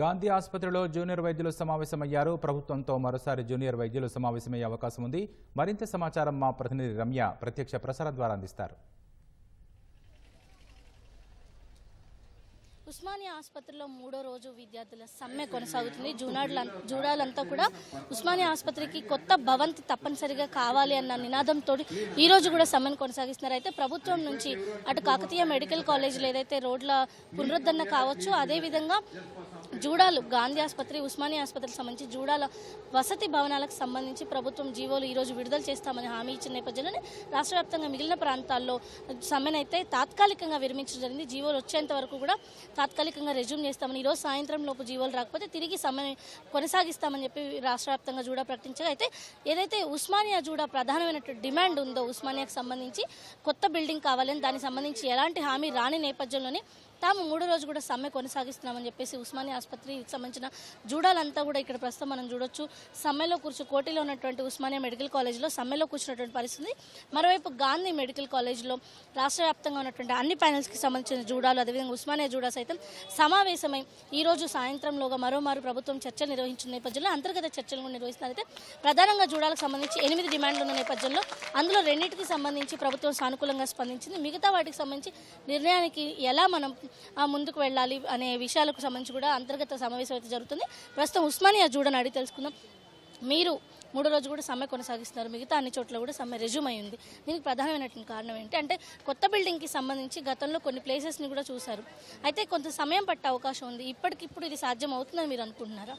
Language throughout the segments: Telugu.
గాంధీ ఆసుపత్రిలో జూనియర్ వైద్యులు సమావేశమయ్యారు. ప్రభుత్వంతో మరోసారి జూనియర్ వైద్యులు సమావేశమయ్యే అవకాశం ఉంది. మరింత సమాచారం మా ప్రతినిధి రమ్య ప్రత్యక్ష ప్రసారం ద్వారా అందిస్తారు. ఉస్మానియా ఆసుపత్రిలో మూడో రోజు విద్యార్థుల సమ్మె కొనసాగుతుంది. జూనాడుల జూడాలంతా కూడా ఉస్మానియా ఆసుపత్రికి కొత్త భవంతి తప్పనిసరిగా కావాలి అన్న నినాదంతో ఈ రోజు కూడా సమ్మెను కొనసాగిస్తున్నారు. అయితే ప్రభుత్వం నుంచి అటు కాకతీయ మెడికల్ కాలేజీలు ఏదైతే రోడ్ల పునరుద్ధరణ కావచ్చు అదేవిధంగా జూడాలు గాంధీ ఆసుపత్రి ఉస్మానియా ఆసుపత్రికి సంబంధించి జూడాల వసతి భవనాలకు సంబంధించి ప్రభుత్వం జీవోలు ఈ రోజు విడుదల చేస్తామని హామీ ఇచ్చిన నేపథ్యంలోనే రాష్ట్ర వ్యాప్తంగా మిగిలిన ప్రాంతాల్లో సమ్మెనైతే తాత్కాలికంగా విరమించడం జరిగింది. జీవోలు వచ్చేంత వరకు కూడా తాత్కాలికంగా రెజ్యూమ్ చేస్తామని ఈరోజు సాయంత్రం లోపు జీవోలు రాకపోతే తిరిగి సమ్మె కొనసాగిస్తామని చెప్పి రాష్ట్ర వ్యాప్తంగా జూడా ప్రకటించగా అయితే ఏదైతే ఉస్మానియా జూడా ప్రధానమైనటువంటి డిమాండ్ ఉందో ఉస్మానియాకు సంబంధించి కొత్త బిల్డింగ్ కావాలని దానికి సంబంధించి ఎలాంటి హామీ రాని నేపథ్యంలోనే తాము మూడో రోజు కూడా సమ్మె కొనసాగిస్తున్నామని చెప్పేసి ఉస్మానియా ఆసుపత్రికి సంబంధించిన జూడాలంతా కూడా ఇక్కడ ప్రస్తుతం మనం చూడొచ్చు. సమ్మెలో కూర్చు కోటిలో ఉన్నటువంటి ఉస్మానియా మెడికల్ కాలేజ్లో సమ్మెలో కూర్చున్నటువంటి పరిస్థితి మరోవైపు గాంధీ మెడికల్ కాలేజ్లో రాష్ట్ర వ్యాప్తంగా ఉన్నటువంటి అన్ని ప్యానెల్స్కి సంబంధించిన జూడాలు అదేవిధంగా ఉస్మానియా జూడా సైతం సమావేశమై ఈ రోజు సాయంత్రంలోగా మరోమారు ప్రభుత్వం చర్చలు నిర్వహించిన నేపథ్యంలో అంతర్గత చర్చలు కూడా నిర్వహిస్తున్నారు అయితే ప్రధానంగా జూడాలకు సంబంధించి ఎనిమిది డిమాండ్లు ఉన్న నేపథ్యంలో అందులో రెండింటికి సంబంధించి ప్రభుత్వం సానుకూలంగా స్పందించింది. మిగతా వాటికి సంబంధించి నిర్ణయానికి ఎలా మనం ముందుకు వెళ్ళాలి అనే విషయాలకు సంబంధించి కూడా అంతర్గత సమావేశం అయితే జరుగుతుంది. ప్రస్తుతం ఉస్మానియా జూడని అడిగి తెలుసుకుందాం. మీరు మూడో రోజు కూడా సమ్మె కొనసాగిస్తున్నారు. మిగతా అన్ని చోట్ల కూడా సమ్మె రెజ్యూమ్ అయింది దీనికి ప్రధానమైనటువంటి కారణం ఏంటి? అంటే కొత్త బిల్డింగ్కి సంబంధించి గతంలో కొన్ని ప్లేసెస్ని కూడా చూశారు. అయితే కొంత సమయం పట్టే అవకాశం ఉంది. ఇప్పటికిప్పుడు ఇది సాధ్యం అవుతుందని మీరు అనుకుంటున్నారా?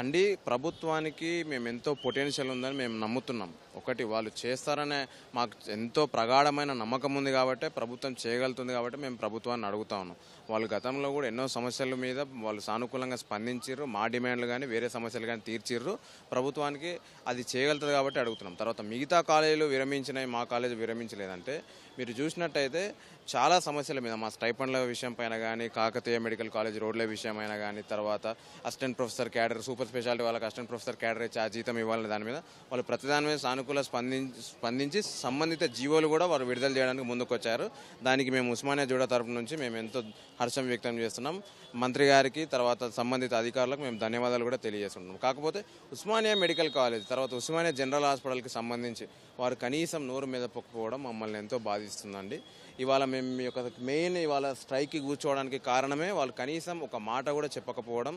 అండి ప్రభుత్వానికి మేము ఎంతో పొటెన్షియల్ ఉందని మేము నమ్ముతున్నాం. ఒకటి వాళ్ళు చేస్తారనే మాకు ఎంతో ప్రగాఢమైన నమ్మకం ఉంది కాబట్టి ప్రభుత్వం చేయగలుగుతుంది కాబట్టి మేము ప్రభుత్వాన్ని అడుగుతా ఉన్నాం. వాళ్ళు గతంలో కూడా ఎన్నో సమస్యల మీద వాళ్ళు సానుకూలంగా స్పందించారు మా డిమాండ్లు కానీ వేరే సమస్యలు కానీ తీర్చిర్రు. ప్రభుత్వానికి అది చేయగలుగుతుంది కాబట్టి అడుగుతున్నాం. తర్వాత మిగతా కాలేజీలు విరమించినాయి మా కాలేజీ విరమించలేదంటే మీరు చూసినట్టయితే చాలా సమస్యల మీద మా స్టైపండ్ల విషయం పైన కానీ కాకతీయ మెడికల్ కాలేజ్ రోడ్ల విషయం అయినా కానీ తర్వాత assistant professor cadre super speciality వాళ్ళకి అసిస్టెంట్ ప్రొఫెసర్ క్యాడర్ ఇచ్చి ఆ జీతం ఇవ్వాలని దాని మీద వాళ్ళు ప్రతిదాని మీద సానుకూల స్పందించి స్పందించి సంబంధిత జీవోలు కూడా వారు విడుదల చేయడానికి ముందుకొచ్చారు. దానికి మేము ఉస్మానియా జూడా తరపు నుంచి మేము ఎంతో హర్షం వ్యక్తం చేస్తున్నాం. మంత్రి గారికి తర్వాత సంబంధిత అధికారులకు మేము ధన్యవాదాలు కూడా తెలియజేస్తున్నాం. కాకపోతే ఉస్మానియా మెడికల్ కాలేజ్ తర్వాత ఉస్మానియా జనరల్ హాస్పిటల్కి సంబంధించి వారు కనీసం నోరు మీద పొక్కుపోవడం మమ్మల్ని ఎంతో బాధిస్తుందండి. ఇవాళ మేము మీ యొక్క మెయిన్ ఇవాళ స్ట్రైక్కి కూర్చోవడానికి కారణమే వాళ్ళు కనీసం ఒక మాట కూడా చెప్పకపోవడం.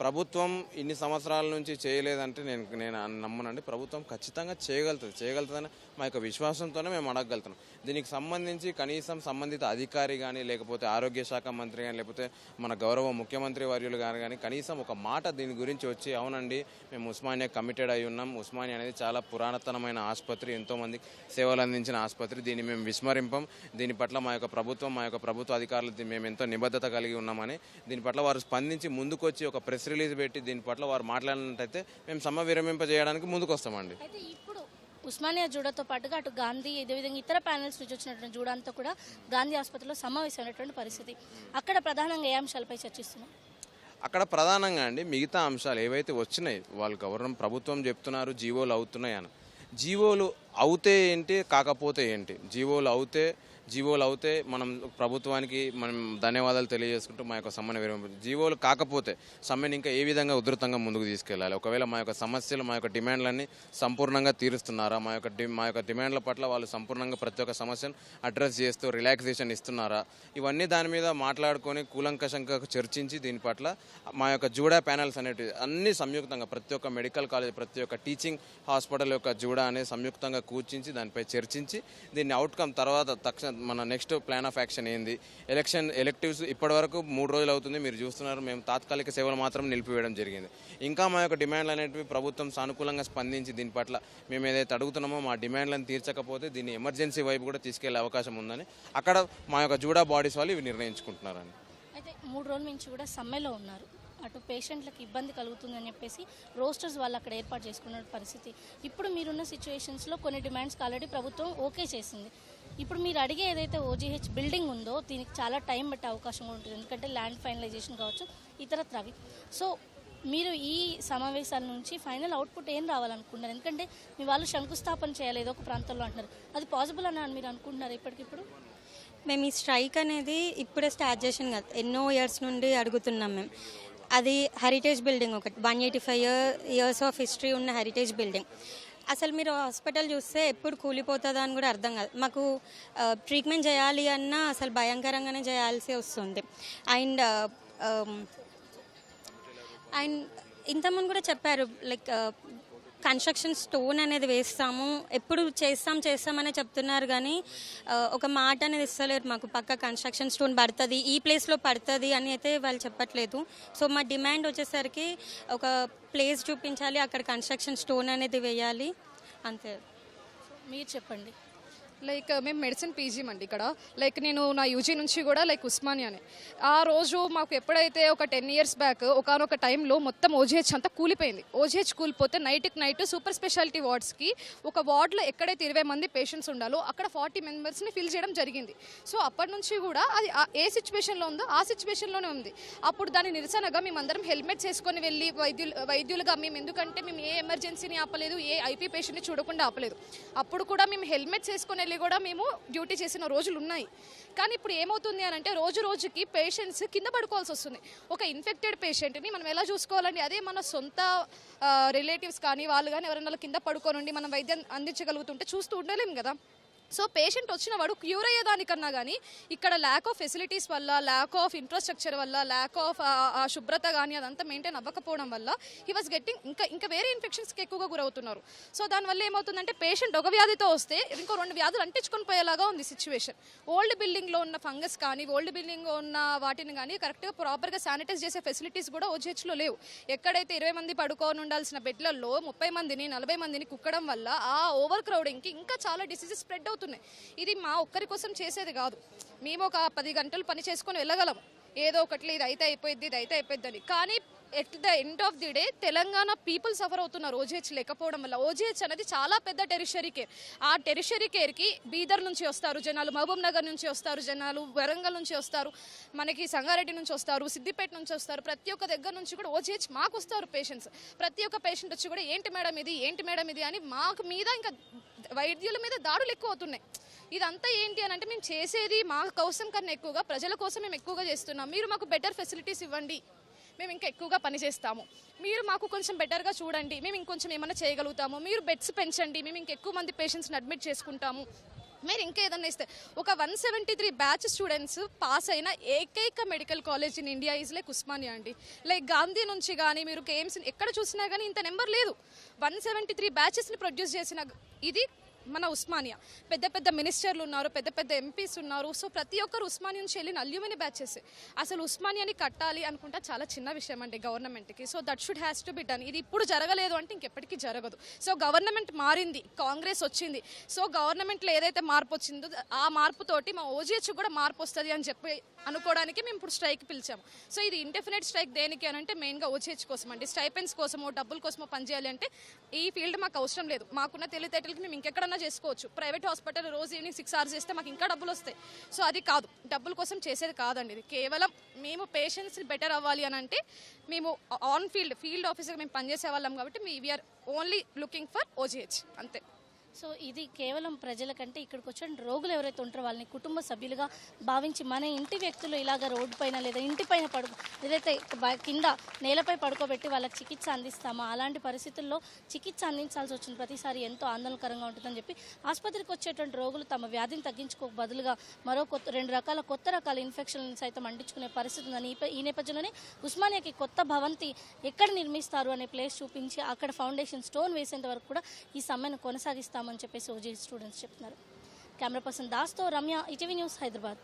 ప్రభుత్వం ఇన్ని సంవత్సరాల నుంచి చేయలేదంటే నేను నేను నమ్మనండి. ప్రభుత్వం ఖచ్చితంగా చేయగలుగుతుంది. చేయగలుగుతుందని మా యొక్క విశ్వాసంతోనే మేము అడగగలుగుతున్నాం. దీనికి సంబంధించి కనీసం సంబంధిత అధికారి కానీ లేకపోతే ఆరోగ్య శాఖ మంత్రి కానీ లేకపోతే మన గౌరవ ముఖ్యమంత్రి వర్యులు గారు కానీ కనీసం ఒక మాట దీని గురించి వచ్చి అవునండి మేము ఉస్మానియా కమిటెడ్ అయి ఉన్నాం. ఉస్మానియా అనేది చాలా పురాతనమైన ఆసుపత్రి. ఎంతోమంది సేవలు అందించిన ఆసుపత్రి. దీన్ని మేము విస్మరింపం. దీని పట్ల మా యొక్క ప్రభుత్వం మా యొక్క ప్రభుత్వ అధికారులు మేము ఎంతో నిబద్ధత కలిగి ఉన్నామని దీని పట్ల వారు స్పందించి ముందుకొచ్చి ఒక ప్రెస్ రిలీజ్ పెట్టి దీని పట్ల వారు మాట్లాడినట్టయితే మేము సమ విరమింపజేయడానికి ముందుకు వస్తామండి ఇప్పుడు ఉస్మానియా జూడాతో పాటుగా అటు గాంధీ అదేవిధంగా ఇతర ప్యానెల్స్ నుంచి వచ్చినటువంటి జూడా కూడా గాంధీ ఆసుపత్రిలో సమావేశమైనటువంటి పరిస్థితి. అక్కడ ప్రధానంగా ఏ అంశాలపై చర్చిస్తున్నాం? అక్కడ ప్రధానంగా అండి మిగతా అంశాలు ఏవైతే వచ్చినాయి వాళ్ళు గవర్నమెంట్ ప్రభుత్వం చెప్తున్నారు జీవోలు అవుతున్నాయని. జీవోలు అవుతే ఏంటి కాకపోతే ఏంటి? జీవోలు అవుతే జీవోలు అవుతే మనం ప్రభుత్వానికి మనం ధన్యవాదాలు తెలియజేసుకుంటూ మా యొక్క సమ్మెను విరమించ జీవోలు కాకపోతే సమ్మెను ఇంకా ఏ విధంగా ఉధృతంగా ముందుకు తీసుకెళ్ళాలి? ఒకవేళ మా యొక్క సమస్యలు మా యొక్క డిమాండ్లన్నీ సంపూర్ణంగా తీరుస్తున్నారా? మా యొక్క డి- మా యొక్క డిమాండ్ల పట్ల వాళ్ళు సంపూర్ణంగా ప్రతి ఒక్క సమస్యను అడ్రస్ చేస్తూ రిలాక్సేషన్ ఇస్తున్నారా? ఇవన్నీ దాని మీద మాట్లాడుకొని కూలంకషంగా చర్చించి దీని పట్ల మా యొక్క జూడా ప్యానల్స్ అనేటివి అన్ని సంయుక్తంగా ప్రతి ఒక్క మెడికల్ కాలేజ్ ప్రతి ఒక్క టీచింగ్ హాస్పిటల్ యొక్క జూడా అనేది సంయుక్తంగా కూర్చించి దానిపై చర్చించి దీన్ని అవుట్కమ్ తర్వాత తక్షణ మన నెక్స్ట్ ప్లాన్ ఆఫ్ యాక్షన్ ఏంది? ఎలక్షన్ ఎలక్టివ్స్ ఇప్పటివరకు మూడు రోజులు అవుతుంది. మీరు చూస్తున్నారు మేము తాత్కాలిక సేవలు మాత్రం నిలిపివేయడం జరిగింది. ఇంకా మా యొక్క డిమాండ్లు అనేటివి ప్రభుత్వం సానుకూలంగా స్పందించి దీని పట్ల మేము ఏదైతే అడుగుతున్నామో మా డిమాండ్లను తీర్చకపోతే దీన్ని ఎమర్జెన్సీ వైపు కూడా తీసుకెళ్ళే అవకాశం ఉందని అక్కడ మా యొక్క జూడా బాడీస్ వాళ్ళు ఇవి నిర్ణయించుకుంటున్నారని. అయితే మూడు రోజుల నుంచి కూడా సమ్మెలో ఉన్నారు. అటు పేషెంట్లకు ఇబ్బంది కలుగుతుందని చెప్పేసి రోస్టర్స్ వాళ్ళు అక్కడ ఏర్పాటు చేసుకున్న పరిస్థితి. ఇప్పుడు మీరున్న సిచ్యువేషన్స్లో కొన్ని డిమాండ్స్కి ఆల్రెడీ ప్రభుత్వం ఓకే చేసింది. ఇప్పుడు మీరు అడిగే ఏదైతే ఓజీహెచ్ బిల్డింగ్ ఉందో దీనికి చాలా టైం పట్టే అవకాశం కూడా ఉంటుంది. ఎందుకంటే ల్యాండ్ ఫైనలైజేషన్ కావచ్చు ఇతరత్రవి సో మీరు ఈ సమావేశాల నుంచి ఫైనల్ అవుట్పుట్ ఏం రావాలనుకుంటున్నారు? ఎందుకంటే మీ వాళ్ళు శంకుస్థాపన చేయాలి ఏదో ఒక ప్రాంతంలో అంటున్నారు. అది పాసిబుల్ అని మీరు అనుకుంటున్నారు ఇప్పటికిప్పుడు? మేము ఈ స్ట్రైక్ అనేది ఇప్పుడే స్టార్ట్ చేసాం కదా. ఎన్నో ఇయర్స్ నుండి అడుగుతున్నాం మేము. అది హెరిటేజ్ బిల్డింగ్ ఒకటి. One eighty five year years of history ఉన్న హెరిటేజ్ బిల్డింగ్ అసలు మీరు హాస్పిటల్ చూస్తే ఎప్పుడు కూలిపోతుందా అని కూడా అర్థం కాదు. మాకు ట్రీట్మెంట్ చేయాలి అన్నా అసలు భయంకరంగానే చేయాల్సి వస్తుంది. అండ్ అండ్ ఇంతకుముందు కూడా చెప్పారు లైక్ కన్స్ట్రక్షన్ స్టోన్ అనేది వేస్తాము. ఎప్పుడు చేస్తాం చేస్తామనే చెప్తున్నారు కానీ ఒక మాట అనేది ఇస్తలేరు మాకు. పక్క కన్స్ట్రక్షన్ స్టోన్ పడుతుంది ఈ ప్లేస్లో పడుతుంది అని అయితే వాళ్ళు చెప్పట్లేదు. సో మా డిమాండ్ వచ్చేసరికి ఒక ప్లేస్ చూపించాలి అక్కడ కన్స్ట్రక్షన్ స్టోన్ అనేది వేయాలి. అంతే. మీరు చెప్పండి. లైక్ మేము మెడిసిన్ పీజీ అండి ఇక్కడ. లైక్ నేను నా యూజీ నుంచి కూడా లైక్ ఉస్మానియానే ఆ రోజు మాకు ఎప్పుడైతే ఒక టెన్ ఇయర్స్ బ్యాక్ ఒకనొక టైంలో మొత్తం ఓజీహెచ్ అంతా కూలిపోయింది. ఓజీహెచ్ కూలిపోతే నైట్కి నైట్ సూపర్ స్పెషాలిటీ వార్డ్స్కి ఒక వార్డ్లో ఎక్కడైతే ఇరవై మంది పేషెంట్స్ ఉండాలో అక్కడ ఫార్టీ మెంబర్స్ని ఫిల్ చేయడం జరిగింది. సో అప్పటి నుంచి కూడా అది ఆ- ఏ సిచ్యువేషన్లో ఉందో ఆ సిచ్యువేషన్లోనే ఉంది. అప్పుడు దాని నిరసనగా మేమందరం హెల్మెట్స్ వేసుకొని వెళ్ళి వైద్యులు వైద్యులుగా మేము ఎందుకంటే మేము ఏ ఎమర్జెన్సీని ఆపలేదు ఏ ఐపీ పేషెంట్ని చూడకుండా ఆపలేదు. అప్పుడు కూడా మేము హెల్మెట్స్ వేసుకొని వెళ్ళి కూడా మేము డ్యూటీ చేసిన రోజులు ఉన్నాయి. కానీ ఇప్పుడు ఏమవుతుంది అని అంటే రోజు రోజుకి పేషెంట్స్ కింద పడుకోవాల్సి వస్తుంది. ఒక ఇన్ఫెక్టెడ్ పేషెంట్ని మనం ఎలా చూసుకోవాలండి? అదే మన సొంత రిలేటివ్స్ కానీ వాళ్ళు కానీ ఎవరైనా కింద పడుకోనుండి మనం వైద్యం అందించగలుగుతుంటే చూస్తూ ఉండలేము కదా? సో పేషెంట్ వచ్చిన వాడు క్యూర్ అయ్యేదానికన్నా కానీ ఇక్కడ ల్యాక్ ఆఫ్ ఫెసిలిటీస్ వల్ల ల్యాక్ ఆఫ్ ఇన్ఫ్రాస్ట్రక్చర్ వల్ల ల్యాక్ ఆఫ్ శుభ్రత కానీ అదంతా మెయింటైన్ అవ్వకపోవడం వల్ల హీ వాస్ గెట్టింగ్ ఇంకా ఇంకా వేరే ఇన్ఫెక్షన్స్కి ఎక్కువగా గురవుతున్నారు. సో దానివల్ల ఏమవుతుందంటే పేషెంట్ ఒక వ్యాధితో వస్తే ఇంకో రెండు వ్యాధులు అంటించుకొని పోయేలాగా ఉంది సిచ్యువేషన్ ఓల్డ్ బిల్డింగ్లో ఉన్న ఫంగస్ కానీ ఓల్డ్ బిల్డింగ్లో ఉన్న వాటిని కానీ కరెక్ట్గా ప్రాపర్గా శానిటైజ్ చేసే ఫెసిలిటీస్ కూడా ఓజీహెచ్లో లేవు. ఎక్కడైతే ఇరవై మంది పడుకొని ఉండాల్సిన బెడ్లలో ముప్పై మందిని నలభై మందిని కుక్కడం వల్ల ఆ ఓవర్ క్రౌడింగ్కి ఇంకా చాలా డిసీజెస్ స్ప్రెడ్ అవుతున్నాయి ఇది మా ఒక్కరి కోసం చేసేది కాదు. మేము ఒక పది గంటలు పని చేసుకొని వెళ్ళగలం. ఏదో ఒకటి ఇది అయితే అయిపోయింది ఇది అయితే అయిపోయింది అని కానీ at the end of the day Telangana people suffer అవుతున్నారు ఓజీహెచ్ లేకపోవడం వల్ల ఓజీహెచ్ అనేది చాలా పెద్ద టెరిషరీ కేర్ ఆ టెరిషరీ కేర్కి బీదర్ నుంచి వస్తారు జనాలు మహబూబ్ నగర్ నుంచి వస్తారు జనాలు వరంగల్ నుంచి వస్తారు మనకి సంగారెడ్డి నుంచి వస్తారు సిద్దిపేట నుంచి వస్తారు. ప్రతి ఒక్క దగ్గర నుంచి కూడా ఓజీహెచ్ మాకు వస్తారు పేషెంట్స్ ప్రతి ఒక్క పేషెంట్ వచ్చి కూడా ఏంటి మేడం ఇది ఏంటి మేడం ఇది అని మాకు మీద ఇంకా వైద్యుల మీద దాడులు ఎక్కువ అవుతున్నాయి. ఇదంతా ఏంటి అని అంటే మేము చేసేది మా కోసం కన్నా ఎక్కువగా ప్రజల కోసం మేము ఎక్కువగా చేస్తున్నాం. మీరు మాకు బెటర్ ఫెసిలిటీస్ ఇవ్వండి. మేము ఇంకా ఎక్కువగా పని చేస్తాము. మీరు మాకు కొంచెం బెటర్గా చూడండి. మేము ఇంకొంచెం ఏమైనా చేయగలుగుతాము. మీరు బెడ్స్ పెంచండి. మేము ఇంకెక్కువ మంది పేషెంట్స్ని అడ్మిట్ చేసుకుంటాము. మీరు ఇంకా ఏదన్నా ఇస్తే ఒక one seventy three batch students pass అయిన ఏకైక medical college in India is like Osmania అండి. లైక్ గాంధీ నుంచి కానీ మీరు కేఎంసీ ఎక్కడ చూసినా కానీ ఇంత నెంబర్ లేదు. వన్ సెవెంటీ త్రీ బ్యాచెస్ని ప్రొడ్యూస్ చేసిన ఇది మన ఉస్మానియా. పెద్ద పెద్ద మినిస్టర్లు ఉన్నారు పెద్ద పెద్ద ఎంపీస్ ఉన్నారు. సో ప్రతి ఒక్కరు ఉస్మానియా నుంచి వెళ్ళిన అల్యూమిని బ్యాచెస్ అసలు ఉస్మానియాని కట్టాలి అనుకుంటా చాలా చిన్న విషయం అండి గవర్నమెంట్కి. So that should has to be done ఇది ఇప్పుడు జరగలేదు అంటే ఇంకెప్పటికీ జరగదు. సో గవర్నమెంట్ మారింది కాంగ్రెస్ వచ్చింది. సో గవర్నమెంట్లో ఏదైతే మార్పు వచ్చిందో ఆ మార్పుతోటి మా ఓజీహెచ్ కూడా మార్పు వస్తుంది అని చెప్పి అనుకోవడానికి మేము ఇప్పుడు స్ట్రైక్ పిలిచాము. సో ఇది ఇంటెఫినెట్ స్ట్రైక్ దేనికి అని అంటే మెయిన్గా ఓచేచ్ కోసం అండి స్టైపెన్స్ కోసమో డబ్బుల కోసమో పనిచేయాలి అంటే ఈ ఫీల్డ్ మాకు అవసరం లేదు. మాకున్న తెలివితేటలకి మేము ఇంకెక్కడన్నా చేసుకోవచ్చు. ప్రైవేట్ హాస్పిటల్ రోజు ఈవినింగ్ సిక్స్ అవర్స్ చేస్తే మాకు ఇంకా డబ్బులు వస్తాయి. సో అది కాదు. డబ్బుల కోసం చేసేది కాదండి ఇది. కేవలం మేము పేషెంట్స్ బెటర్ అవ్వాలి అని అంటే మేము ఆన్ ఫీల్డ్ ఫీల్డ్ ఆఫీసర్గా మేము పనిచేసే వాళ్ళం కాబట్టి మీ we are only looking for OGH అంతే. సో ఇది కేవలం ప్రజల కంటే ఇక్కడికి వచ్చిన రోగులు ఎవరైతే ఉంటారో వాళ్ళని కుటుంబ సభ్యులుగా భావించి మన ఇంటి వ్యక్తులు ఇలాగ రోడ్డు పైన లేదా ఇంటి పైన పడుకో ఏదైతే కింద నేలపై పడుకోబెట్టి వాళ్ళకి చికిత్స అందిస్తామో అలాంటి పరిస్థితుల్లో చికిత్స అందించాల్సి వచ్చిన ప్రతిసారి ఎంతో ఆందోళనకరంగా ఉంటుందని చెప్పి ఆసుపత్రికి వచ్చేటువంటి రోగులు తమ వ్యాధిని తగ్గించుకోక బదులుగా మరో కొత్త రెండు రకాల కొత్త రకాల ఇన్ఫెక్షన్ సైతం అంటించుకునే పరిస్థితి ఉందని ఈ నేపథ్యంలోనే ఉస్మానియాకి కొత్త భవంతి ఎక్కడ నిర్మిస్తారు అనే ప్లేస్ చూపించి అక్కడ ఫౌండేషన్ స్టోన్ వేసేంత వరకు కూడా ఈ సమ్మెను చేస్తామని చెప్పేసి ఓజీ స్టూడెంట్స్ చెప్తున్నారు. కెమెరా పర్సన్ దాస్తో రమ్య ఈటీవీ న్యూస్ హైదరాబాద్.